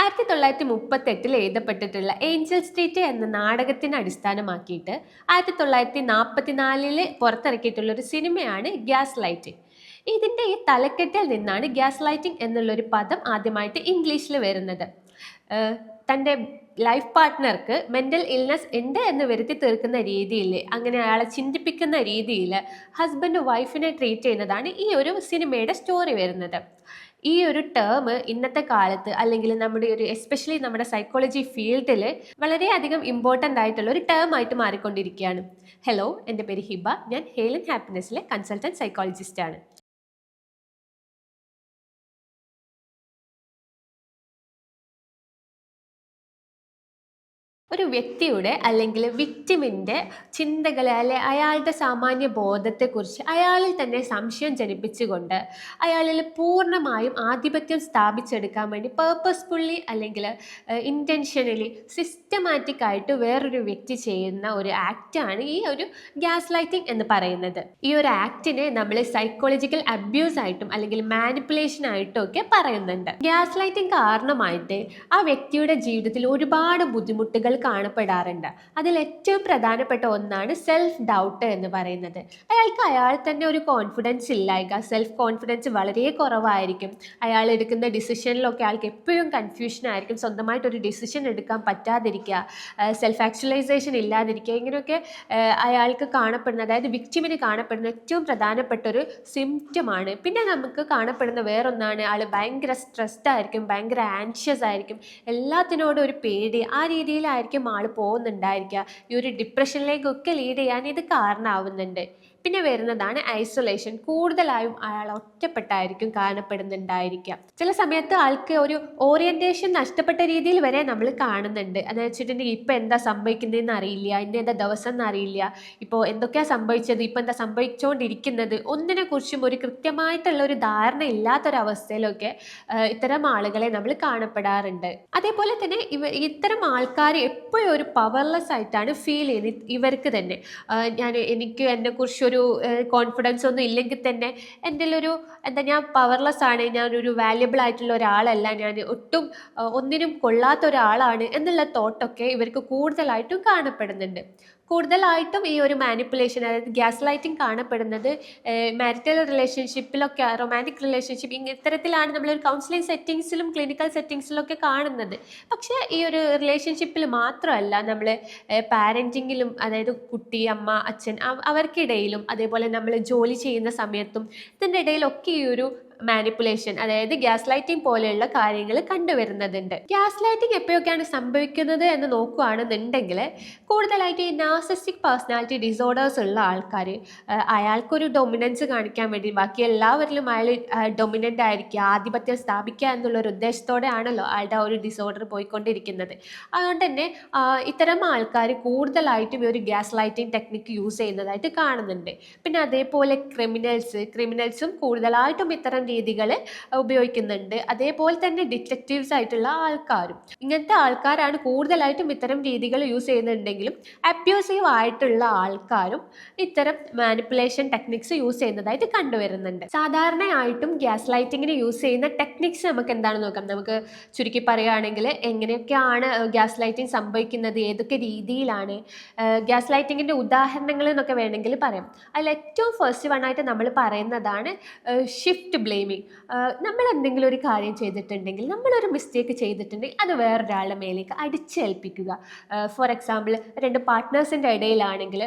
ആയിരത്തി തൊള്ളായിരത്തി മുപ്പത്തെട്ടിൽ എഴുതപ്പെട്ടിട്ടുള്ള Angel street എന്ന നാടകത്തിനെ അടിസ്ഥാനമാക്കിയിട്ട് ആയിരത്തി തൊള്ളായിരത്തി നാൽപ്പത്തിനാലിൽ പുറത്തിറക്കിയിട്ടുള്ള ഒരു സിനിമയാണ് ഗ്യാസ് ലൈറ്റിംഗ്. ഇതിന്റെ ഈ തലക്കെട്ടിൽ നിന്നാണ് ഗ്യാസ് ലൈറ്റിംഗ് എന്നുള്ളൊരു പദം ആദ്യമായിട്ട് ഇംഗ്ലീഷിൽ വരുന്നത്. തന്റെ ലൈഫ് പാർട്ട്ണർക്ക് മെന്റൽ ഇൽനസ് ഉണ്ട് എന്ന് വരുത്തി തീർക്കുന്ന രീതിയിൽ അങ്ങനെ അയാളെ ചിന്തിപ്പിക്കുന്ന രീതിയിൽ ഹസ്ബൻഡ് വൈഫിനെ ട്രീറ്റ് ചെയ്യുന്നതാണ് ഈ ഒരു സിനിമയുടെ സ്റ്റോറി വരുന്നത്. ഈ ഒരു ടേം ഇന്നത്തെ കാലത്ത് അല്ലെങ്കിൽ നമ്മുടെ ഒരു എസ്പെഷ്യലി നമ്മുടെ സൈക്കോളജി ഫീൽഡിൽ വളരെയധികം ഇമ്പോർട്ടന്റ് ആയിട്ടുള്ള ഒരു ടേം ആയിട്ട് മാറിക്കൊണ്ടിരിക്കുകയാണ്. ഹലോ എന്റെ പേര് ഹിബ. ഞാൻ ഹേലൻ ഹാപ്പിനെസ്സിലെ കൺസൾട്ടന്റ് സൈക്കോളജിസ്റ്റ് ഒരു വ്യക്തിയുടെ അല്ലെങ്കിൽ വിക്ടിമിന്റെ ചിന്തകളെ അല്ലെ അയാളുടെ സാമാന്യ ബോധത്തെക്കുറിച്ച് അയാളിൽ തന്നെ സംശയം ജനിപ്പിച്ചുകൊണ്ട് അയാളിൽ പൂർണമായും ആധിപത്യം സ്ഥാപിച്ചെടുക്കാൻ വേണ്ടി പേർപ്പസ്ഫുള്ളി അല്ലെങ്കിൽ ഇന്റൻഷനലി സിസ്റ്റമാറ്റിക് ആയിട്ട് വേറൊരു വ്യക്തി ചെയ്യുന്ന ഒരു ആക്റ്റാണ് ഈ ഒരു ഗ്യാസ് ലൈറ്റിംഗ് എന്ന് പറയുന്നത്. ഈ ഒരു ആക്റ്റിനെ നമ്മൾ സൈക്കോളജിക്കൽ അബ്യൂസ് ആയിട്ടും അല്ലെങ്കിൽ മാനിപ്പുലേഷൻ ആയിട്ടും ഒക്കെ പറയുന്നുണ്ട്. ഗ്യാസ് ലൈറ്റിംഗ് കാരണമായിട്ട് ആ വ്യക്തിയുടെ ജീവിതത്തിൽ ഒരുപാട് ബുദ്ധിമുട്ടുകൾ കാണപ്പെടാറുണ്ട്. അതിൽ ഏറ്റവും പ്രധാനപ്പെട്ട ഒന്നാണ് സെൽഫ് ഡൗട്ട് എന്ന് പറയുന്നത്. അയാൾക്ക് അയാൾ തന്നെ ഒരു കോൺഫിഡൻസ് ഇല്ലായിക്ക സെൽഫ് കോൺഫിഡൻസ് വളരെ കുറവായിരിക്കും. അയാൾ എടുക്കുന്ന ഡിസിഷനിലൊക്കെ അയാൾക്ക് എപ്പോഴും കൺഫ്യൂഷൻ ആയിരിക്കും. സ്വന്തമായിട്ട് ഒരു ഡിസിഷൻ എടുക്കാൻ പറ്റാതിരിക്കുക സെൽഫ് ആക്ച്വലൈസേഷൻ ഇല്ലാതിരിക്കുക ഇങ്ങനെയൊക്കെ അയാൾക്ക് കാണപ്പെടുന്ന അതായത് വിക്ടിമിന് കാണപ്പെടുന്ന ഏറ്റവും പ്രധാനപ്പെട്ട ഒരു സിംറ്റമാണ് പിന്നെ നമുക്ക് കാണപ്പെടുന്ന വേറൊന്നാണ്. ആൾ ഭയങ്കര സ്ട്രെസ്ഡ് ആയിരിക്കും ഭയങ്കര ആൻഷ്യസ് ആയിരിക്കും. എല്ലാത്തിനോടും ഒരു പേടി. ആ രീതിയിലായിരിക്കും ആൾ പോകുന്നുണ്ടായിരിക്കുക ഈ ഒരു ഡിപ്രഷനിലേക്കൊക്കെ ലീഡ് ചെയ്യാൻ ഇത് കാരണമാവുന്നുണ്ട് പിന്നെ വരുന്നതാണ് ഐസൊലേഷൻ കൂടുതലായും അയാൾ ഒറ്റപ്പെട്ടായിരിക്കും കാണപ്പെടുന്നുണ്ടായിരിക്കുക ചില സമയത്ത് ആൾക്ക് ഒരു ഓറിയന്റേഷൻ നഷ്ടപ്പെട്ട രീതിയിൽ വരെ നമ്മൾ കാണുന്നുണ്ട്. എന്ന് വെച്ചിട്ടുണ്ടെങ്കിൽ ഇപ്പം എന്താ സംഭവിക്കുന്നതെന്ന് അറിയില്ല ഇന്ന് എന്താ ദിവസം എന്നറിയില്ല ഇപ്പോൾ എന്തൊക്കെയാണ് സംഭവിച്ചത് ഇപ്പം എന്താ സംഭവിച്ചുകൊണ്ടിരിക്കുന്നത് ഒന്നിനെ കുറിച്ചും ഒരു കൃത്യമായിട്ടുള്ള ഒരു ധാരണ ഇല്ലാത്തൊരവസ്ഥയിലൊക്കെ ഇത്തരം ആളുകളെ നമ്മൾ കാണപ്പെടാറുണ്ട്. അതേപോലെ തന്നെ ഇവ ഇത്തരം ആൾക്കാർ എപ്പോഴും ഒരു പവർലെസ് ആയിട്ടാണ് ഫീൽ ചെയ്യുന്നത് ഇവർക്ക് തന്നെ. ഞാൻ എനിക്ക് എന്നെക്കുറിച്ചൊരു കോൺഫിഡൻസ് ഒന്നും ഇല്ലെങ്കിൽ തന്നെ എന്റെ ഒരു എന്താ ഞാൻ പവർലെസ് ആണ്. ഞാനൊരു വാല്യബിൾ ആയിട്ടുള്ള ഒരാളല്ല. ഞാൻ ഒട്ടും ഒന്നിനും കൊള്ളാത്ത ഒരാളാണ് എന്നുള്ള തോട്ടൊക്കെ ഇവർക്ക് കൂടുതലായിട്ടും കാണപ്പെടുന്നുണ്ട്. കൂടുതലായിട്ടും ഈ ഒരു മാനിപ്പുലേഷൻ അതായത് ഗ്യാസ് ലൈറ്റിംഗ് കാണപ്പെടുന്നത് മാരിറ്റൽ റിലേഷൻഷിപ്പിലൊക്കെ റൊമാന്റിക് റിലേഷൻഷിപ്പ് ഇത്തരത്തിലാണ് നമ്മളൊരു കൗൺസിലിംഗ് സെറ്റിങ്സിലും ക്ലിനിക്കൽ സെറ്റിങ്സിലൊക്കെ കാണുന്നത്. പക്ഷേ ഈ ഒരു റിലേഷൻഷിപ്പിൽ മാത്രമല്ല നമ്മൾ പാരന്റിങ്ങിലും അതായത് കുട്ടി അമ്മ അച്ഛൻ അവർക്കിടയിലും അതേപോലെ നമ്മൾ ജോലി ചെയ്യുന്ന സമയത്തും ഇതിന്റെ ഇടയിലൊക്കെ ഈ ഒരു മാനിപ്പുലേഷൻ അതായത് ഗ്യാസ് ലൈറ്റിംഗ് പോലെയുള്ള കാര്യങ്ങൾ കണ്ടുവരുന്നതുണ്ട്. ഗ്യാസ് ലൈറ്റിംഗ് എപ്പോഴൊക്കെയാണ് സംഭവിക്കുന്നത് എന്ന് നോക്കുകയാണെന്നുണ്ടെങ്കിൽ കൂടുതലായിട്ട് ഈ നാർസിസ്റ്റിക് പേഴ്സണാലിറ്റി ഡിസോർഡേഴ്സ് ഉള്ള ആൾക്കാർ അയാൾക്കൊരു ഡൊമിനൻസ് കാണിക്കാൻ വേണ്ടി ബാക്കി എല്ലാവരിലും അയാൾ ഡൊമിനന്റ് ആയിരിക്കുക ആധിപത്യം സ്ഥാപിക്കുക എന്നുള്ള ഒരു ഉദ്ദേശത്തോടെ ആണല്ലോ അയാളുടെ ആ ഒരു ഡിസോർഡർ പോയിക്കൊണ്ടിരിക്കുന്നത്. അതുകൊണ്ട് തന്നെ ഇത്തരം ആൾക്കാർ കൂടുതലായിട്ടും ഈ ഒരു ഗ്യാസ് ലൈറ്റിംഗ് ടെക്നിക്ക് യൂസ് ചെയ്യുന്നതായിട്ട് കാണുന്നുണ്ട്. പിന്നെ അതേപോലെ ക്രിമിനൽസ് ക്രിമിനൽസും കൂടുതലായിട്ടും ഇത്തരം രീതികൾ ഉപയോഗിക്കുന്നുണ്ട്. അതേപോലെ തന്നെ ഡിറ്റക്റ്റീവ്സ് ആയിട്ടുള്ള ആൾക്കാരും. ഇങ്ങനത്തെ ആൾക്കാരാണ് കൂടുതലായിട്ടും ഇത്തരം രീതികൾ യൂസ് ചെയ്യുന്നുണ്ടെങ്കിലും അബ്യൂസീവ് ആയിട്ടുള്ള ആൾക്കാരും ഇത്തരം മാനിപ്പുലേഷൻ ടെക്നിക്സ് യൂസ് ചെയ്യുന്നതായിട്ട് കണ്ടുവരുന്നുണ്ട്. സാധാരണയായിട്ടും ഗ്യാസ് ലൈറ്റിങ്ങിന് യൂസ് ചെയ്യുന്ന ടെക്നിക്സ് നമുക്ക് എന്താണ് നോക്കാം. നമുക്ക് ചുരുക്കി പറയുകയാണെങ്കിൽ എങ്ങനെയൊക്കെയാണ് ഗ്യാസ് ലൈറ്റിംഗ് സംഭവിക്കുന്നത് ഏതൊക്കെ രീതിയിലാണ് ഗ്യാസ് ലൈറ്റിങ്ങിന്റെ ഉദാഹരണങ്ങൾ എന്നൊക്കെ വേണമെങ്കിൽ പറയാം. അതിൽ ഏറ്റവും ഫസ്റ്റ് വൺ ആയിട്ട് നമ്മൾ പറയുന്നതാണ് ഷിഫ്റ്റ് ബ്ലെയിമിങ് നമ്മൾ എന്തെങ്കിലും ഒരു കാര്യം ചെയ്തിട്ടുണ്ടെങ്കിൽ നമ്മളൊരു മിസ്റ്റേക്ക് ചെയ്തിട്ടുണ്ടെങ്കിൽ അത് വേറൊരാളുടെ മേലേക്ക് അടിച്ചേൽപ്പിക്കുക. ഫോർ എക്സാമ്പിൾ രണ്ട് പാർട്ട്നേഴ്സിന്റെ ഇടയിലാണെങ്കിൽ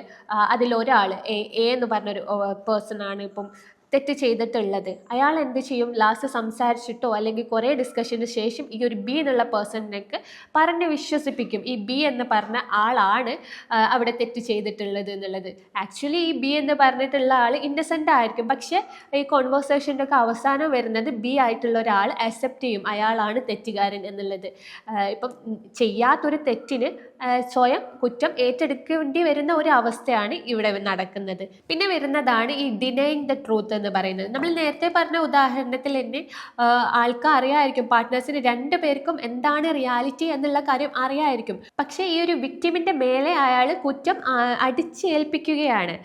അതിലൊരാൾ എ എന്ന് പറഞ്ഞൊരു പേഴ്സൺ ആണ്. ഇപ്പം തെറ്റ് ചെയ്തിട്ടുള്ളത്. അയാൾ എന്ത് ചെയ്യും? ലാസ്റ്റ് സംസാരിച്ചിട്ടോ അല്ലെങ്കിൽ കുറേ ഡിസ്കഷന് ശേഷം ഈ ഒരു ബി എന്നുള്ള പേഴ്സണിനേക്ക് പറഞ്ഞ് വിശ്വസിപ്പിക്കും. ഈ ബി എന്ന് പറഞ്ഞ ആളാണ് അവിടെ തെറ്റ് ചെയ്തിട്ടുള്ളത് എന്നുള്ളത്. ആക്ച്വലി ഈ ബി എന്ന് പറഞ്ഞിട്ടുള്ള ആൾ ഇന്നസെന്റ് ആയിരിക്കും. പക്ഷേ ഈ കോൺവേഴ്സേഷന്റെ ഒക്കെ അവസാനം വരുന്നത് ബി ആയിട്ടുള്ള ഒരാൾ അക്സെപ്റ്റ് ചെയ്യും. അയാളാണ് തെറ്റുകാരൻ എന്നുള്ളത്. ഇപ്പം ചെയ്യാത്തൊരു തെറ്റിന് സ്വയം കുറ്റം ഏറ്റെടുക്കേണ്ടി വരുന്ന ഒരു അവസ്ഥയാണ് ഇവിടെ നടക്കുന്നത്. പിന്നെ വരുന്നതാണ് ഈ ഡിനൈങ് ദ ട്രൂത്ത് എന്ന് പറയുന്നത്. നമ്മൾ നേരത്തെ പറഞ്ഞ ഉദാഹരണത്തിൽ തന്നെ ആൾക്കാർ അറിയായിരിക്കും പാർട്ട്നേഴ്സിന് രണ്ട് പേർക്കും എന്താണ് റിയാലിറ്റി എന്നുള്ള കാര്യം അറിയായിരിക്കും. പക്ഷേ ഈ ഒരു വിക്ടിമിന്റെ മേലെ അയാൾ കുറ്റം അടിച്ചേൽപ്പിക്കുകയാണ്.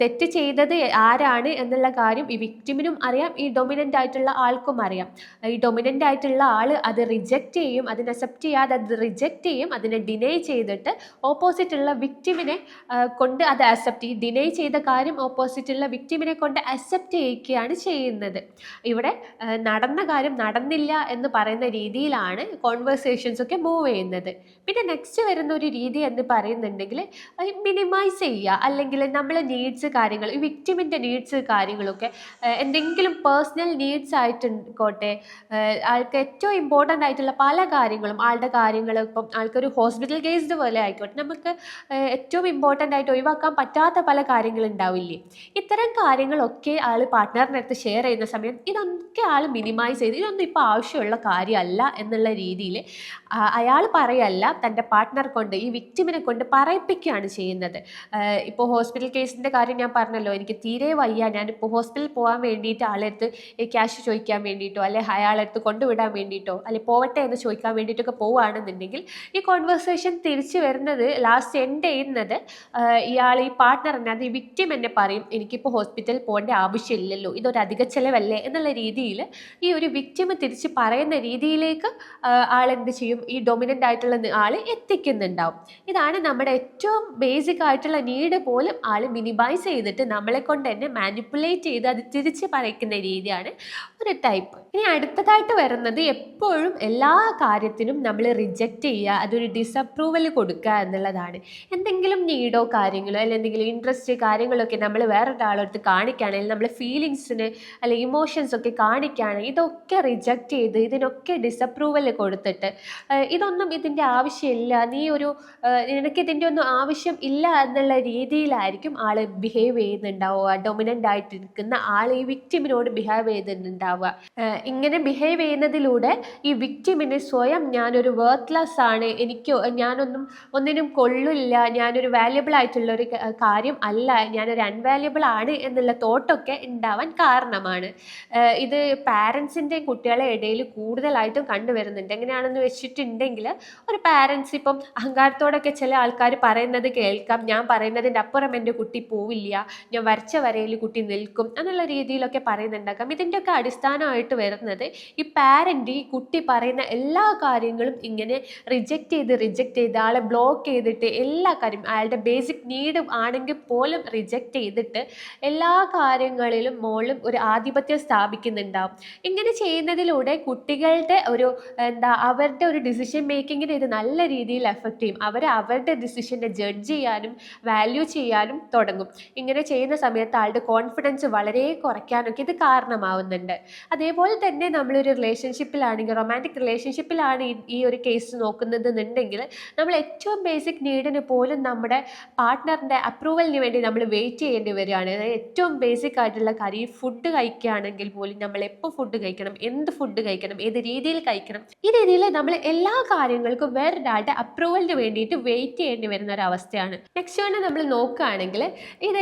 തെറ്റ് ചെയ്തത് ആരാണ് എന്നുള്ള കാര്യം ഈ വിക്ടിമിനും അറിയാം ഈ ഡൊമിനന്റ് ആയിട്ടുള്ള ആൾക്കും അറിയാം. ഈ ഡൊമിനന്റ് ആയിട്ടുള്ള ആൾ അത് റിജക്റ്റ് ചെയ്യും അതിനെ അക്സെപ്റ്റ് ചെയ്യാതെ അത് റിജക്റ്റ് ചെയ്യും അതിനെ ഡിനൈ ചെയ്തിട്ട് ഓപ്പോസിറ്റുള്ള വിക്ടിമിനെ കൊണ്ട് അത് അക്സെപ്റ്റ് ചെയ്യും. ഡിനൈ ചെയ്ത കാര്യം ഓപ്പോസിറ്റുള്ള വിക്ടിമിനെ കൊണ്ട് അക്സെപ്റ്റ് ചെയ്യിക്കുകയാണ് ചെയ്യുന്നത്. ഇവിടെ നടന്ന കാര്യം നടന്നില്ല എന്ന് പറയുന്ന രീതിയിലാണ് കോൺവെർസേഷൻസ് ഒക്കെ മൂവ് ചെയ്യുന്നത്. പിന്നെ നെക്സ്റ്റ് വരുന്ന ഒരു രീതി എന്ന് പറയുന്നുണ്ടെങ്കിൽ മിനിമൈസ് ചെയ്യുക. അല്ലെങ്കിൽ നമ്മളെ നീഡ്സ് കാര്യങ്ങൾ ഈ വിക്ടിമിന്റെ നീഡ്സ് കാര്യങ്ങളൊക്കെ എന്തെങ്കിലും പേഴ്സണൽ നീഡ്സ് ആയിട്ടെക്കോട്ടെ ആൾക്ക് ഏറ്റവും ഇമ്പോർട്ടന്റ് ആയിട്ടുള്ള പല കാര്യങ്ങളും ആളുടെ കാര്യങ്ങൾ ഇപ്പം ആൾക്കൊരു ഹോസ്പിറ്റൽ കേസ്ഡ് പോലെ ആയിക്കോട്ടെ നമുക്ക് ഏറ്റവും ഇമ്പോർട്ടന്റ് ആയിട്ട് ഒഴിവാക്കാൻ പറ്റാത്ത പല കാര്യങ്ങളുണ്ടാവില്ലേ ഇത്തരം കാര്യങ്ങളൊക്കെ ആൾ പാർട്ട്ണറിന്റെ അടുത്ത് ഷെയർ ചെയ്യുന്ന സമയം ഇതൊക്കെ ആൾ മിനിമൈസ് ചെയ്ത് ഇതൊന്നും ഇപ്പോൾ ആവശ്യമുള്ള കാര്യമല്ല എന്നുള്ള രീതിയിൽ അയാൾ പറയല്ല തന്റെ പാർട്ട്ണർ കൊണ്ട് ഈ വിക്ടിമിനെ കൊണ്ട് പറയിപ്പിക്കുകയാണ് ചെയ്യുന്നത്. ഇപ്പോൾ ഹോസ്പിറ്റൽ കേസിന്റെ കാര്യം ഞാൻ പറഞ്ഞല്ലോ എനിക്ക് തീരെ വയ്യ. ഞാനിപ്പോൾ ഹോസ്പിറ്റലിൽ പോകാൻ വേണ്ടിയിട്ട് ആളെടുത്ത് ക്യാഷ് ചോദിക്കാൻ വേണ്ടിയിട്ടോ അല്ലെ അയാളെടുത്ത് കൊണ്ടുവിടാൻ വേണ്ടിയിട്ടോ അല്ലെ പോവട്ടെ എന്ന് ചോദിക്കാൻ വേണ്ടിയിട്ടൊക്കെ പോവുകയാണെന്നുണ്ടെങ്കിൽ ഈ കോൺവെർസേഷൻ തിരിച്ചു വരുന്നത് ലാസ്റ്റ് എൻഡ് ചെയ്യുന്നത് ഇയാൾ ഈ പാർട്ട്ണറിനെ അത് ഈ വിക്ടിം എന്നെ പറയും എനിക്കിപ്പോൾ ഹോസ്പിറ്റലിൽ പോകേണ്ട ആവശ്യമില്ലല്ലോ ഇതൊരു അധിക ചെലവല്ലേ? എന്നുള്ള രീതിയിൽ ഈ ഒരു വിക്ടിം തിരിച്ച് പറയുന്ന രീതിയിലേക്ക് ആളെന്ത് ചെയ്യും? ഈ ഡൊമിനന്റ് ആയിട്ടുള്ള ആൾ എത്തിക്കുന്നുണ്ടാവും. ഇതാണ് നമ്മുടെ ഏറ്റവും ബേസിക് ആയിട്ടുള്ള നീഡ് പോലും ആൾ മിനിമൈസ് ചെയ്തിട്ട് നമ്മളെ കൊണ്ട് തന്നെ മാനിപ്പുലേറ്റ് ചെയ്ത് അത് തിരിച്ച് പറയുന്ന രീതിയാണ് ഒരു ടൈപ്പ് ഇനി അടുത്തതായിട്ട് വരുന്നത് എപ്പോഴും എല്ലാ കാര്യത്തിനും നമ്മൾ റിജക്റ്റ് ചെയ്യുക അതൊരു ഡിസപ്രൂവൽ കൊടുക്കുക എന്നുള്ളതാണ്. എന്തെങ്കിലും നീഡോ കാര്യങ്ങളോ അല്ലെങ്കിൽ എന്തെങ്കിലും ഇൻട്രസ്റ്റ് കാര്യങ്ങളൊക്കെ നമ്മൾ വേറൊരാളടുത്ത് കാണിക്കുകയാണെങ്കിൽ നമ്മളെ ഫീലിങ്സിന് അല്ലെങ്കിൽ ഇമോഷൻസ് ഒക്കെ കാണിക്കുകയാണെങ്കിൽ ഇതൊക്കെ റിജക്റ്റ് ചെയ്ത് ഇതിനൊക്കെ ഡിസപ്രൂവൽ കൊടുത്തിട്ട് ഇതൊന്നും ഇതിന്റെ ആവശ്യമില്ല. നീ ഒരു നിനക്ക് ഇതിന്റെ ഒന്നും ആവശ്യം ഇല്ല എന്നുള്ള രീതിയിലായിരിക്കും ആൾ ബിഹേവ് ചെയ്യുന്നുണ്ടാവുക. ഡൊമിനന്റ് ആയിട്ട് നിൽക്കുന്ന ആൾ ഈ വിക്ടിമിനോട് ബിഹേവ് ചെയ്തിട്ടുണ്ടാവുക ഇങ്ങനെ ബിഹേവ് ചെയ്യുന്നതിലൂടെ ഈ വിക്ടിമിന് സ്വയം ഞാനൊരു വർത്ത്ലെസ് ആണ്. എനിക്ക് ഞാനൊന്നും ഒന്നിനും കൊള്ളില്ല. ഞാനൊരു വാല്യബിൾ ആയിട്ടുള്ള ഒരു കാര്യം അല്ല. ഞാനൊരു അൺവാല്യബിൾ ആണ് എന്നുള്ള തോട്ടൊക്കെ ഉണ്ടാവാൻ കാരണമാണ്. ഇത് പാരൻസിന്റെയും കുട്ടികളെ ഇടയിൽ കൂടുതലായിട്ടും കണ്ടുവരുന്നുണ്ട്. എങ്ങനെയാണെന്ന് വെച്ചിട്ടുണ്ടെങ്കിൽ ഒരു പാരൻസ് ഇപ്പം അഹങ്കാരത്തോടൊക്കെ ചില ആൾക്കാർ പറയുന്നത് കേൾക്കാം. ഞാൻ പറയുന്നതിന്റെ അപ്പുറം എന്റെ കുട്ടി പോവില്ല. ഞാൻ വരച്ച വരയിൽ കുട്ടി നിൽക്കും എന്നുള്ള രീതിയിലൊക്കെ പറയുന്നുണ്ടാക്കാം ഇതിന്റെയൊക്കെ അടിസ്ഥാനമായിട്ട് വരുന്നത് ഈ പാരന്റ് ഈ കുട്ടി പറയുന്ന എല്ലാ കാര്യങ്ങളും ഇങ്ങനെ റിജക്റ്റ് ചെയ്ത് റിജക്റ്റ് ചെയ്ത് ആളെ ബ്ലോക്ക് ചെയ്തിട്ട് എല്ലാ കാര്യം അയാളുടെ ബേസിക് നീഡ് ആണെങ്കിൽ പോലും റിജക്റ്റ് ചെയ്തിട്ട് എല്ലാ കാര്യങ്ങളിലും മോളും ഒരു ആധിപത്യം സ്ഥാപിക്കുന്നുണ്ടാവും. ഇങ്ങനെ ചെയ്യുന്നതിലൂടെ കുട്ടികളുടെ ഒരു എന്താ അവരുടെ ഒരു ഡിസിഷൻ മേക്കിങ്ങിനെ ഇത് നല്ല രീതിയിൽ എഫക്റ്റ് ചെയ്യും. അവർ അവരുടെ ഡിസിഷനെ ജഡ്ജ് ചെയ്യാനും വാല്യൂ ചെയ്യാനും തുടങ്ങും. ഇങ്ങനെ ചെയ്യുന്ന സമയത്ത് ആളുടെ കോൺഫിഡൻസ് വളരെ കുറയ്ക്കാനൊക്കെ ഇത് കാരണമാവുന്നുണ്ട്. അതേപോലെ തന്നെ നമ്മളൊരു റിലേഷൻഷിപ്പിലാണെങ്കിൽ റൊമാന്റിക് റിലേഷൻഷിപ്പിലാണ് ഈ ഒരു കേസ് നോക്കുന്നത് എന്നുണ്ടെങ്കിൽ നമ്മൾ ഏറ്റവും ബേസിക് നീഡിന് പോലും നമ്മുടെ പാർട്ട്ണറിന്റെ അപ്രൂവലിന് വേണ്ടി നമ്മൾ വെയിറ്റ് ചെയ്യേണ്ടി വരികയാണ്. അതായത് ഏറ്റവും ബേസിക് ആയിട്ടുള്ള കാര്യം ഫുഡ് കഴിക്കുകയാണെങ്കിൽ പോലും നമ്മൾ എപ്പോൾ ഫുഡ് കഴിക്കണം എന്ത് ഫുഡ് കഴിക്കണം ഏത് രീതിയിൽ കഴിക്കണം ഈ രീതിയിൽ നമ്മൾ എല്ലാ കാര്യങ്ങൾക്കും വേറെ ഡാറ്റ അപ്രൂവലിന് വേണ്ടിയിട്ട് വെയിറ്റ് ചെയ്യേണ്ടി വരുന്ന ഒരു അവസ്ഥയാണ് നെക്സ്റ്റ് വണ് നമ്മൾ നോക്കുകയാണെങ്കിൽ ഇത്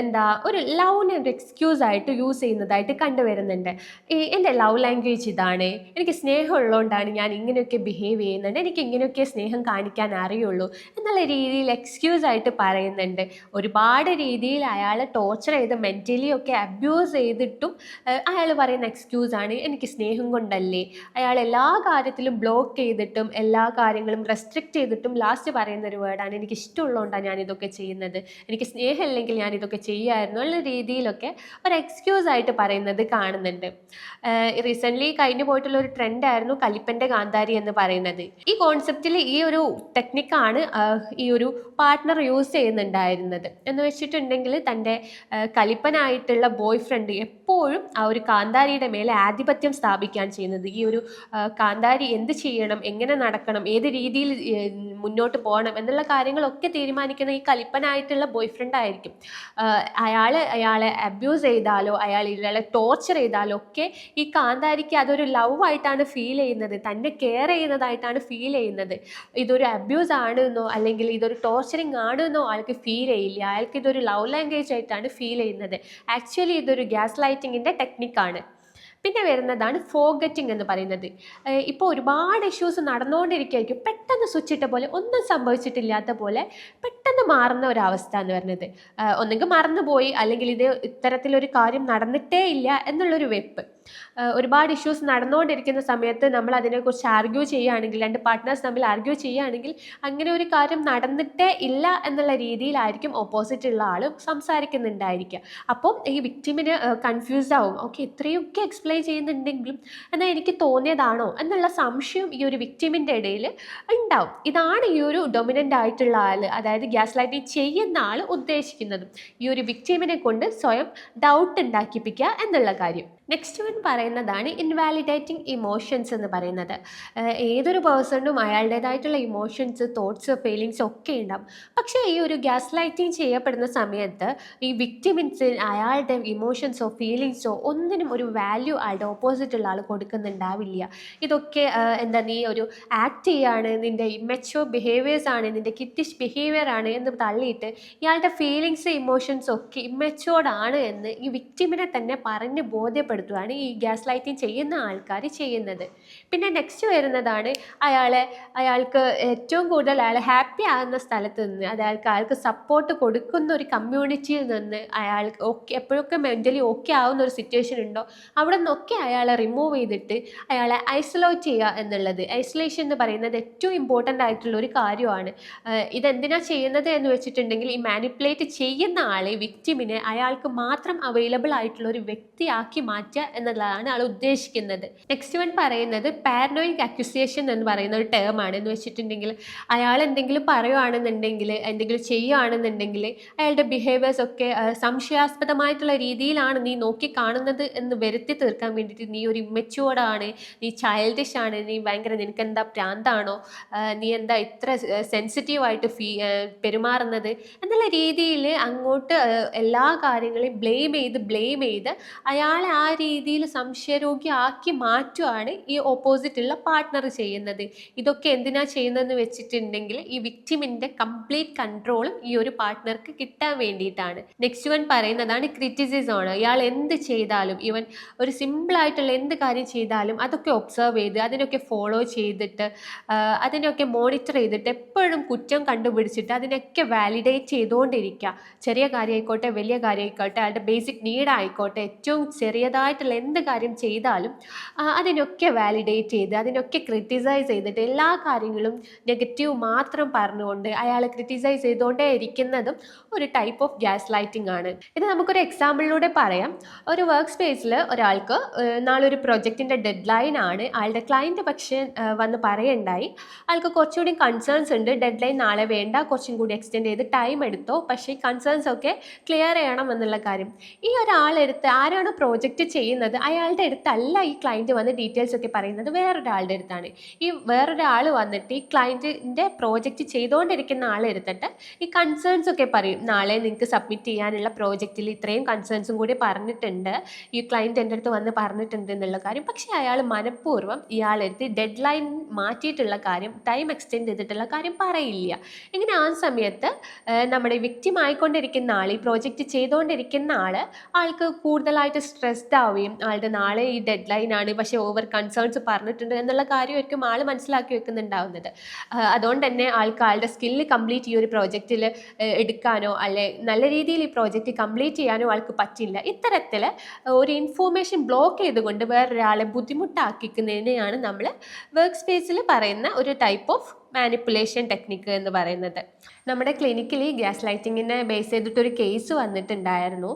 എന്താ ഒരു ലവ്നെ ഒരു എക്സ്ക്യൂസ് ആയിട്ട് യൂസ് ചെയ്യുന്നതായിട്ട് കണ്ടുവരുന്നുണ്ട്. ഈ എന്റെ ലവ് ലാംഗ്വേജ് ഇതാണ് എനിക്ക് സ്നേഹം ഉള്ളതുകൊണ്ടാണ് ഞാൻ ഇങ്ങനെയൊക്കെ ബിഹേവ് ചെയ്യുന്നുണ്ട് എനിക്ക് ഇങ്ങനെയൊക്കെ സ്നേഹം കാണിക്കാൻ അറിയുള്ളൂ എന്നുള്ള രീതിയിൽ എക്സ്ക്യൂസ് ആയിട്ട് പറയുന്നുണ്ട്. ഒരുപാട് രീതിയിൽ അയാൾ ടോർച്ചർ ചെയ്ത് മെന്റലി ഒക്കെ അബ്യൂസ് ചെയ്തിട്ടും അയാൾ പറയുന്ന എക്സ്ക്യൂസ് ആണ് എനിക്ക് സ്നേഹം കൊണ്ടല്ലേ? അയാൾ എല്ലാ കാര്യത്തിലും ബ്ലോക്ക് ചെയ്തിട്ടും എല്ലാ കാര്യങ്ങളും റെസ്ട്രിക്റ്റ് ചെയ്തിട്ടും ലാസ്റ്റ് പറയുന്ന ഒരു വേർഡാണ് എനിക്ക് ഇഷ്ടമുള്ളതുകൊണ്ടാണ് ഞാൻ ഇതൊക്കെ ചെയ്യുന്നത്. എനിക്ക് സ്നേഹമില്ലെങ്കിൽ ഞാൻ ഇതൊക്കെ ചെയ്യുമായിരുന്നു എന്നുള്ള രീതിയിലൊക്കെ ഒരു എക്സ്ക്യൂസ് ആയിട്ട് പറയുന്നത് കാണുന്നുണ്ട്. റീസെന്റ്ലി കഴിഞ്ഞു പോയിട്ടുള്ള ഒരു ട്രെൻഡായിരുന്നു കലിപ്പന്റെ കാന്താരി എന്ന് പറയുന്നത്. ഈ കോൺസെപ്റ്റിൽ ഈ ഒരു ടെക്നിക്കാണ് ഈ ഒരു പാർട്ട്ണർ യൂസ് ചെയ്യുന്നുണ്ടായിരുന്നത്. എന്ന് വെച്ചിട്ടുണ്ടെങ്കിൽ തന്റെ കലിപ്പനായിട്ടുള്ള ബോയ് ഫ്രണ്ട് എപ്പോഴും ആ ഒരു കാന്താരിയുടെ മേലെ ആധിപത്യം സ്ഥാപിക്കാൻ ചെയ്യുന്നത്. ഈ ഒരു കാന്താരി എന്ത് ചെയ്യണം എങ്ങനെ നടക്കണം ഏത് രീതിയിൽ മുന്നോട്ട് പോകണം എന്നുള്ള കാര്യങ്ങളൊക്കെ തീരുമാനിക്കുന്ന ഈ കലിപ്പനായിട്ടുള്ള ബോയ് ഫ്രണ്ട് ആയിരിക്കും. അയാൾ അയാളെ അബ്യൂസ് ചെയ്താലോ അയാൾ ഇയാളെ ടോർച്ചർ ചെയ്താലോ ഒക്കെ ഈ കാന്താരിക്ക് അതൊരു ലവ് ആയിട്ടാണ് ഫീൽ ചെയ്യുന്നത്. തന്നെ കെയർ ചെയ്യുന്നതായിട്ടാണ് ഫീൽ ചെയ്യുന്നത്. ഇതൊരു അബ്യൂസ് ആണ് എന്നോ അല്ലെങ്കിൽ ഇതൊരു ടോർച്ചറിങ് ആണ് എന്നോ ആൾക്ക് ഫീൽ ചെയ്യില്ല. അയാൾക്ക് ഇതൊരു ലവ് ലാംഗ്വേജ് ആയിട്ടാണ് ഫീൽ ചെയ്യുന്നത്. ആക്ച്വലി ഇതൊരു ഗ്യാസ് ലൈറ്റിങ്ങിന്റെ ടെക്നിക്കാണ് പിന്നെ വരുന്നതാണ് ഫോഗറ്റിംഗ് എന്ന് പറയുന്നത്. ഇപ്പോൾ ഒരുപാട് ഇഷ്യൂസ് നടന്നുകൊണ്ടിരിക്കുകയായിരിക്കും പെട്ടെന്ന് സ്വിച്ച് ഇട്ട പോലെ ഒന്നും സംഭവിച്ചിട്ടില്ലാത്ത പോലെ പെട്ടെന്ന് മാറുന്ന ഒരവസ്ഥ എന്ന് പറയുന്നത്. ഒന്നെങ്കിൽ മറന്നുപോയി അല്ലെങ്കിൽ ഇത് ഇത്തരത്തിലൊരു കാര്യം നടന്നിട്ടേ ഇല്ല എന്നുള്ളൊരു വെപ്പ്. ഒരുപാട് ഇഷ്യൂസ് നടന്നുകൊണ്ടിരിക്കുന്ന സമയത്ത് നമ്മൾ അതിനെക്കുറിച്ച് ആർഗ്യൂ ചെയ്യുകയാണെങ്കിൽ രണ്ട് പാർട്ട്നേഴ്സ് തമ്മിൽ ആർഗ്യൂ ചെയ്യുകയാണെങ്കിൽ അങ്ങനെ ഒരു കാര്യം നടന്നിട്ടേ ഇല്ല എന്നുള്ള രീതിയിലായിരിക്കും ഓപ്പോസിറ്റ് ഉള്ള ആൾ സംസാരിക്കുന്നുണ്ടായിരിക്കുക. അപ്പം ഈ വിക്ടിമിന് കൺഫ്യൂസ്ഡ് ആവും. ഓക്കെ ഇത്രയൊക്കെ എക്സ്പ്ലെയിൻ ചെയ്യുന്നുണ്ടെങ്കിലും എന്നാൽ എനിക്ക് തോന്നിയതാണോ? എന്നുള്ള സംശയം ഈ ഒരു വിക്ടിമിന്റെ ഇടയിൽ ഉണ്ടാവും. ഇതാണ് ഈ ഒരു ഡൊമിനന്റ് ആയിട്ടുള്ള ആൾ അതായത് ഗ്യാസ് ലൈറ്റിംഗ് ചെയ്യുന്ന ആൾ ഉദ്ദേശിക്കുന്നത്. ഈ ഒരു വിക്ടിമിനെ കൊണ്ട് സ്വയം ഡൗട്ട് ഉണ്ടാക്കിപ്പിക്കുക എന്നുള്ള കാര്യം. നെക്സ്റ്റ് വൺ പറയുന്നതാണ് ഇൻവാലിഡേറ്റിംഗ് ഇമോഷൻസ് എന്ന് പറയുന്നത്. ഏതൊരു പേഴ്സണും അയാളുടേതായിട്ടുള്ള ഇമോഷൻസ് തോട്ട്സ് ഫീലിങ്സ് ഒക്കെ ഉണ്ടാവും. പക്ഷേ ഈ ഒരു ഗ്യാസ് ലൈറ്റിംഗ് ചെയ്യപ്പെടുന്ന സമയത്ത് ഈ വിക്ടിമിൻസ് അയാളുടെ ഇമോഷൻസോ ഫീലിങ്സോ ഒന്നിനും ഒരു വാല്യൂ ആളുടെ ഓപ്പോസിറ്റ് ഉള്ള ആൾ കൊടുക്കുന്നുണ്ടാവില്ല. ഇതൊക്കെ എന്താ നീ ഒരു ആക്ട് ചെയ്യാണ് നിന്റെ ഇമ്മച്ചോർ ബിഹേവിയേഴ്സ് ആണ് നിന്റെ കിറ്റിഷ് ബിഹേവിയർ ആണ് എന്ന് തള്ളിയിട്ട് ഇയാളുടെ ഫീലിങ്സ് ഇമോഷൻസ് ഒക്കെ ഇമ്മച്ചുവേർഡ് ആണ് എന്ന് ഈ വിക്ടിമിനെ തന്നെ പറഞ്ഞ് ബോധ്യപ്പെടുത്തുകയാണ് ഈ ഗ്യാസ് ലൈറ്റിംഗ് ചെയ്യുന്ന ആൾക്കാർ ചെയ്യുന്നത്. പിന്നെ നെക്സ്റ്റ് വരുന്നതാണ് അയാളെ അയാൾക്ക് ഏറ്റവും കൂടുതൽ അയാൾ ഹാപ്പി ആകുന്ന സ്ഥലത്ത് നിന്ന് അതായത് അയാൾക്ക് സപ്പോർട്ട് കൊടുക്കുന്ന ഒരു കമ്മ്യൂണിറ്റിയിൽ നിന്ന് അയാൾക്ക് ഓക്കെ എപ്പോഴൊക്കെ മെന്റലി ഓക്കെ ആവുന്ന ഒരു സിറ്റുവേഷൻ ഉണ്ടോ അവിടെ നിന്നൊക്കെ അയാളെ റിമൂവ് ചെയ്തിട്ട് അയാളെ ഐസൊലേറ്റ് ചെയ്യുക എന്നുള്ളത്. ഐസൊലേഷൻ എന്ന് പറയുന്നത് ഏറ്റവും ഇമ്പോർട്ടന്റ് ആയിട്ടുള്ള ഒരു കാര്യമാണ്. ഇതെന്തിനാണ് ഇതെന്തിനാ ചെയ്യുന്നത് എന്ന് വെച്ചിട്ടുണ്ടെങ്കിൽ ഈ മാനിപ്പുലേറ്റ് ചെയ്യുന്ന ആളെ വിക്റ്റിമിനെ അയാൾക്ക് മാത്രം അവൈലബിൾ ആയിട്ടുള്ള ഒരു വ്യക്തിയാക്കി മാറ്റുക എന്നുള്ളതാണ് ആൾ ഉദ്ദേശിക്കുന്നത്. നെക്സ്റ്റ് വൺ പറയുന്നത് പാരനോയിക് അക്യുസിയേഷൻ എന്ന് പറയുന്ന ഒരു ടേം ആണ്. എന്ന് വെച്ചിട്ടുണ്ടെങ്കിൽ അയാൾ എന്തെങ്കിലും പറയുകയാണെന്നുണ്ടെങ്കിൽ എന്തെങ്കിലും ചെയ്യുകയാണെന്നുണ്ടെങ്കിൽ അയാളുടെ ബിഹേവിയേഴ്സ് ഒക്കെ സംശയാസ്പദമായിട്ടുള്ള രീതിയിലാണ് നീ നോക്കി കാണുന്നത് എന്ന് വരുത്തി തീർക്കാൻ വേണ്ടിയിട്ട് നീ ഒരു ഇമ്മച്ചുവോടാണ് നീ ചൈൽഡിഷ് ആണ് നീ ഭയങ്കര നിനക്ക് എന്താ പ്രാന്താണോ നീ എന്താ ഇത്ര സെൻസിറ്റീവായിട്ട് ഫീ പെരുമാറുന്നത് എന്നുള്ള രീതിയിൽ അങ്ങോട്ട് എല്ലാ കാര്യങ്ങളെയും ബ്ലെയിം ചെയ്ത് ബ്ലെയിം ചെയ്ത് അയാളെ ആ രീതിയിൽ സംശയരോഗ്യമാക്കി മാറ്റുകയാണ് ഈ ഓപ്പോസിറ്റുള്ള പാർട്ട്ണർ ചെയ്യുന്നത്. ഇതൊക്കെ എന്തിനാ ചെയ്യുന്നതെന്ന് വെച്ചിട്ടുണ്ടെങ്കിൽ ഈ വിക്ടിമിന്റെ കംപ്ലീറ്റ് കൺട്രോൾ ഈ ഒരു പാർട്ട്ണർക്ക് കിട്ടാൻ വേണ്ടിയിട്ടാണ്. നെക്സ്റ്റ് വൺ പറയുന്നതാണ് ക്രിറ്റിസിസം ആണ്. ഇയാൾ എന്ത് ചെയ്താലും ഈവൻ ഒരു സിമ്പിളായിട്ടുള്ള എന്ത് കാര്യം ചെയ്താലും അതൊക്കെ ഒബ്സർവ് ചെയ്ത് അതിനൊക്കെ ഫോളോ ചെയ്തിട്ട് അതിനൊക്കെ മോണിറ്റർ ചെയ്തിട്ട് എപ്പോഴും കുറ്റം കണ്ടുപിടിച്ചിട്ട് അതിനൊക്കെ വാലിഡേറ്റ് ചെയ്തുകൊണ്ടിരിക്കുക. ചെറിയ കാര്യമായിക്കോട്ടെ വലിയ കാര്യമായിക്കോട്ടെ അയാളുടെ ബേസിക് നീഡ് ആയിക്കോട്ടെ ഏറ്റവും ചെറിയതായിട്ടുള്ള എന്ത് കാര്യം ചെയ്താലും അതിനൊക്കെ വാലിഡേറ്റ് ചെയ്ത് അതിനൊക്കെ ക്രിറ്റിസൈസ് ചെയ്തിട്ട് എല്ലാ കാര്യങ്ങളും നെഗറ്റീവ് മാത്രം പറഞ്ഞുകൊണ്ട് അയാൾ ക്രിറ്റിസൈസ് ചെയ്തുകൊണ്ടേ ഇരിക്കുന്നതും ഒരു ടൈപ്പ് ഓഫ് ഗ്യാസ് ലൈറ്റിംഗ് ആണ്. ഇത് നമുക്കൊരു എക്സാമ്പിളിലൂടെ പറയാം. ഒരു വർക്ക് സ്പേസിൽ ഒരാൾക്ക് നാളൊരു പ്രൊജക്റ്റിന്റെ ഡെഡ് ലൈൻ ആണ്. ആളുടെ ക്ലയന്റ് പക്ഷേ വന്ന് പറയണ്ടായി. ആൾക്ക് കുറച്ചുകൂടി കൺസേൺസ് ഉണ്ട്. ഡെഡ് ലൈൻ നാളെ വേണ്ട കുറച്ചും കൂടി എക്സ്റ്റെൻഡ് ചെയ്ത് ടൈം എടുത്തോ. പക്ഷേ കൺസേൺസ് ഒക്കെ ക്ലിയർ ചെയ്യണം എന്നുള്ള കാര്യം. ഈ ഒരാളെടുത്ത് ആരാണ് പ്രോജക്റ്റ് ചെയ്യുന്നത് അയാളുടെ അടുത്തല്ല ഈ ക്ലയന്റ് വന്ന് ഡീറ്റെയിൽസ് ഒക്കെ പറയുന്നത് വേറൊരാളുടെ അടുത്താണ്. ഈ വേറൊരാൾ വന്നിട്ട് ഈ ക്ലയന്റിന്റെ പ്രോജക്റ്റ് ചെയ്തുകൊണ്ടിരിക്കുന്ന ആളെടുത്തിട്ട് ഈ കൺസേൺസ് ഒക്കെ പറയും. നാളെ നിങ്ങൾക്ക് സബ്മിറ്റ് ചെയ്യാനുള്ള പ്രോജക്റ്റിൽ ഇത്രയും കൺസേൺസും കൂടി പറഞ്ഞിട്ടുണ്ട്. ഈ ക്ലയന്റ് എന്റെ അടുത്ത് വന്ന് പറഞ്ഞിട്ടുണ്ട് എന്നുള്ള കാര്യം. പക്ഷേ അയാൾ മനഃപൂർവം ഇയാളെടുത്ത് ഡെഡ് ലൈൻ മാറ്റിയിട്ടുള്ള കാര്യം ടൈം എക്സ്റ്റെൻഡ് ചെയ്തിട്ടുള്ള കാര്യം പറയില്ല. ഇങ്ങനെ ആ സമയത്ത് നമ്മുടെ വിക്റ്റിം ആയിക്കൊണ്ടിരിക്കുന്ന ആൾ ഈ പ്രോജക്റ്റ് ചെയ്തുകൊണ്ടിരിക്കുന്ന ആൾ ആൾക്ക് കൂടുതലായിട്ട് സ്ട്രെസ്ഡ് ആവുകയും ആളുടെ നാളെ ഈ ഡെഡ് ലൈൻ ആണ് പക്ഷേ ഓവർ കൺസേൺസ് പറഞ്ഞിട്ടുണ്ട് എന്നുള്ള കാര്യമായിരിക്കും ആൾ മനസ്സിലാക്കി വെക്കുന്നുണ്ടാവുന്നത്. അതുകൊണ്ട് തന്നെ ആൾക്ക് ആളുടെ സ്കില്ല് കംപ്ലീറ്റ് ഈ ഒരു പ്രോജക്റ്റിൽ എടുക്കാനോ അല്ലെ നല്ല രീതിയിൽ ഈ പ്രോജക്റ്റ് കംപ്ലീറ്റ് ചെയ്യാനോ ആൾക്ക് പറ്റില്ല. ഇത്തരത്തിൽ ഒരു ഇൻഫോർമേഷൻ ബ്ലോക്ക് ചെയ്തുകൊണ്ട് വേറൊരാളെ ബുദ്ധിമുട്ടാക്കിക്കുന്നതിനെയാണ് നമ്മൾ വർക്ക് സ്പേസിൽ പറയുന്ന ഒരു ടൈപ്പ് ഓഫ് മാനിപ്പുലേഷൻ ടെക്നിക്ക് എന്ന് പറയുന്നത്. നമ്മുടെ ക്ലിനിക്കിൽ ഈ ഗ്യാസ് ലൈറ്റിങ്ങിനെ ബേസ് ചെയ്തിട്ടൊരു കേസ് വന്നിട്ടുണ്ടായിരുന്നു.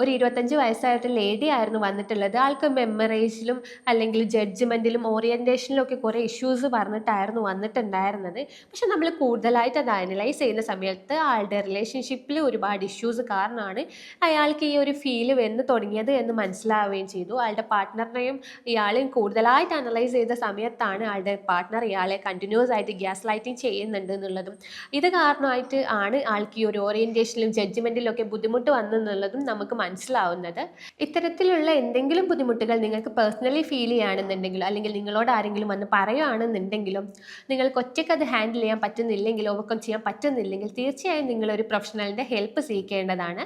ഒരു ഇരുപത്തഞ്ച് വയസ്സായിട്ട് ലേഡി ആയിരുന്നു വന്നിട്ടുള്ളത്. ആൾക്ക് മെമ്മറൈസിലും അല്ലെങ്കിൽ ജഡ്ജ്മെന്റിലും ഓറിയന്റേഷനിലും ഒക്കെ കുറേ ഇഷ്യൂസ് പറഞ്ഞിട്ടായിരുന്നു വന്നിട്ടുണ്ടായിരുന്നത്. പക്ഷെ നമ്മൾ കൂടുതലായിട്ട് അത് അനലൈസ് ചെയ്യുന്ന സമയത്ത് ആളുടെ റിലേഷൻഷിപ്പിൽ ഒരുപാട് ഇഷ്യൂസ് കാരണമാണ് അയാൾക്ക് ഈ ഒരു ഫീൽ വന്ന് തുടങ്ങിയത് എന്ന് മനസ്സിലാവുകയും ചെയ്തു. ആളുടെ പാർട്ട്ണറിനെയും ഇയാളെയും കൂടുതലായിട്ട് അനലൈസ് ചെയ്ത സമയത്താണ് ആളുടെ പാർട്ട്ണർ ഇയാളെ കണ്ടിന്യൂസ് ആയിട്ട് ഗ്യാസ് ലൈറ്റിംഗ് ചെയ്യുന്നുണ്ട് എന്നുള്ളതും ഇത് കാരണമായിട്ട് ആണ് ആൾക്ക് ഈ ഒരു ഓറിയന്റേഷനിലും ജഡ്ജ്മെന്റിലും ഒക്കെ ബുദ്ധിമുട്ട് വന്നെന്നുള്ളതും നമുക്ക് മനസ്സിലാവുന്നത്. ഇത്തരത്തിലുള്ള എന്തെങ്കിലും ബുദ്ധിമുട്ടുകൾ നിങ്ങൾക്ക് പേഴ്സണലി ഫീൽ ചെയ്യുകയാണെന്നുണ്ടെങ്കിലോ അല്ലെങ്കിൽ നിങ്ങളോട് ആരെങ്കിലും വന്ന് പറയുകയാണെന്നുണ്ടെങ്കിലും നിങ്ങൾക്ക് ഒറ്റയ്ക്ക് അത് ഹാൻഡിൽ ചെയ്യാൻ പറ്റുന്നില്ലെങ്കിൽ ഓവർകം ചെയ്യാൻ പറ്റുന്നില്ലെങ്കിൽ തീർച്ചയായും നിങ്ങളൊരു പ്രൊഫഷണലിന്റെ ഹെൽപ്പ് സ്വീകരിക്കേണ്ടതാണ്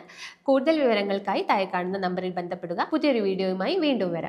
കൂടുതൽ വിവരങ്ങൾക്കായി താഴെ കാണുന്ന നമ്പറിൽ ബന്ധപ്പെടുക. പുതിയൊരു വീഡിയോയുമായി വീണ്ടും വരാം.